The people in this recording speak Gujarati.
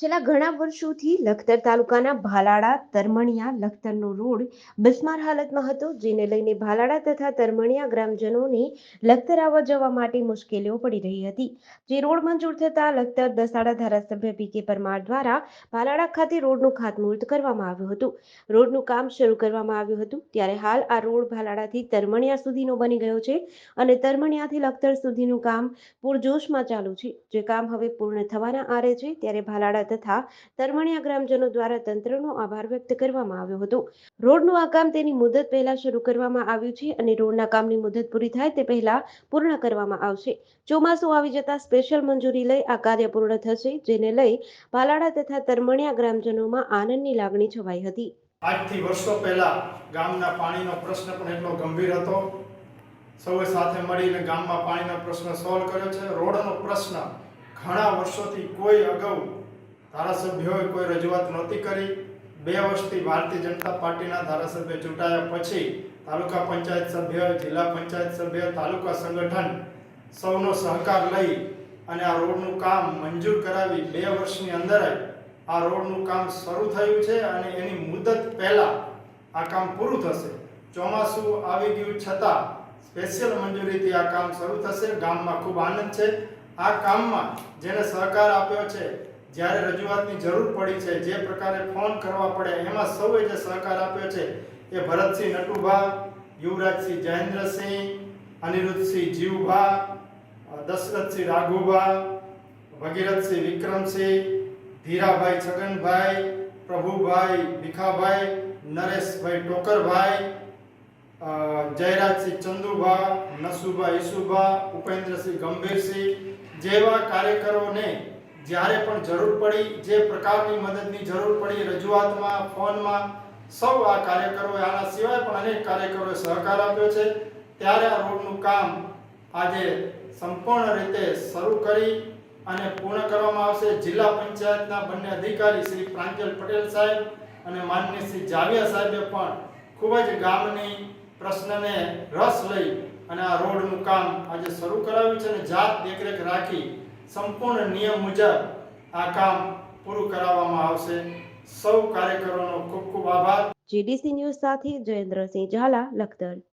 છેલ્લા ઘણા વર્ષોથી લખતર તાલુકાના ભાલાડા તરમણિયા લખતરનો રોડ બિસ્માર હાલતમાં હતો, જેને લઈને ભાલાડા તથા તરમણિયા ગ્રામજનોને લખતર આવવા જવા માટે મુશ્કેલીઓ પડી રહી હતી. જે રોડ મંજૂર થતાં લખતર દસાડા ધારાસભ્ય પી કે પરમાર દ્વારા ભાલાડા ખાતે રોડનું ખાતમુહૂર્ત કરવામાં આવ્યું હતું. રોડનું કામ શરૂ કરવામાં આવ્યું હતું, ત્યારે હાલ આ રોડ ભાલાડાથી તરમણિયા સુધીનો બની ગયો છે અને તરમણિયાથી લખતર સુધીનું કામ પૂરજોશમાં ચાલુ છે. જે કામ હવે પૂર્ણ થવાના આરે છે, ત્યારે ભાલાડા તથા તરમણિયા ગ્રામજનો દ્વારા તંત્રનો આભાર વ્યક્ત કરવામાં આવ્યો હતો. રોડનું આ કામ તેની મુદત પહેલા શરૂ કરવામાં આવ્યું છે અને રોડના કામની મુદત પૂરી થાય તે પહેલા પૂર્ણ કરવામાં આવશે. ચોમાસું આવી જતા સ્પેશિયલ મંજૂરી લઈ આ કાર્ય પૂર્ણ થશે, જેને લઈ ભાલાડા તથા તરમણિયા ગ્રામજનોમાં આનંદની લાગણી છવાઈ હતી. આજથી વર્ષો પહેલા ગામના પાણીનો પ્રશ્ન પણ એટલો ગંભીર હતો. સૌએ સાથે મળીને ગામમાં પાણીનો પ્રશ્ન સોલ્વ કર્યો છે. રોડનો પ્રશ્ન ઘણા વર્ષોથી કોઈ અગાઉ ધારાસભ્યોએ કોઈ રજૂઆત નહોતી કરી. બે વર્ષથી ભારતીય જનતા પાર્ટીના ધારાસભ્ય ચૂંટાયા પછી તાલુકા પંચાયત સભ્ય, જિલ્લા પંચાયત સભ્ય, તાલુકા સંગઠન સૌનો સહકાર લઈ અને આ રોડનું કામ મંજૂર કરાવી બે વર્ષની અંદર આ રોડનું કામ શરૂ થયું છે અને એની મુદત પહેલાં આ કામ પૂરું થશે. ચોમાસું આવી ગયું છતાં સ્પેશિયલ મંજૂરીથી આ કામ શરૂ થશે. ગામમાં ખૂબ આનંદ છે. આ કામમાં જેને સહકાર આપ્યો છે જ્યારે રજૂઆતની જરૂર પડી છે, જે પ્રકારે ફોન કરવા પડે, એમાં સૌએ જે સહકાર આપ્યો છે, એ ભરતસિંહ નટુભા, યુવરાજસિંહ જયેન્દ્રસિંહ, અનિરુદ્ધસિંહ જીવભા દશરથસિંહ રાઘુભા, ભગીરથસિંહ વિક્રમસિંહ, ધીરાભાઈ છગનભાઈ, પ્રભુભાઈ ભીખાભાઈ, નરેશભાઈ ટોકરભાઈ જયરાજસિંહ ચંદુભા, નસુભા ઈસુભા, ઉપેન્દ્રસિંહ ગંભીરસિંહ જેવા કાર્યકરોને જ્યારે પણ જરૂર પડી, જે પ્રકારની મદદની જરૂર પડી, રજૂઆતમાં, ફોનમાં, સૌ આ કાર્યકરોએ આના સિવાય પણ અનેક કાર્યકરોએ સહકાર આપ્યો છે. ત્યારે આ રોડનું કામ આજે સંપૂર્ણ રીતે શરૂ કરી અને પૂર્ણ કરવામાં આવશે. જિલ્લા પંચાયતના બંને અધિકારી શ્રી પ્રાંજલ પટેલ સાહેબ અને માનનીય શ્રી જાવિયા સાહેબે પણ ખૂબ જ ગામની પ્રશ્નને રસ લઈ અને આ રોડનું કામ આજે શરૂ કરાવ્યું છે અને જાત દેખરેખ રાખી સંપૂર્ણ નિયમ મુજબ આ કામ પૂરું કરાવવામાં આવશે. સૌ કાર્યકરોનો ખૂબ ખૂબ આભાર. જીડીસી ન્યૂઝ સાથે જયેન્દ્રસિંહ ઝાલા, લખતર.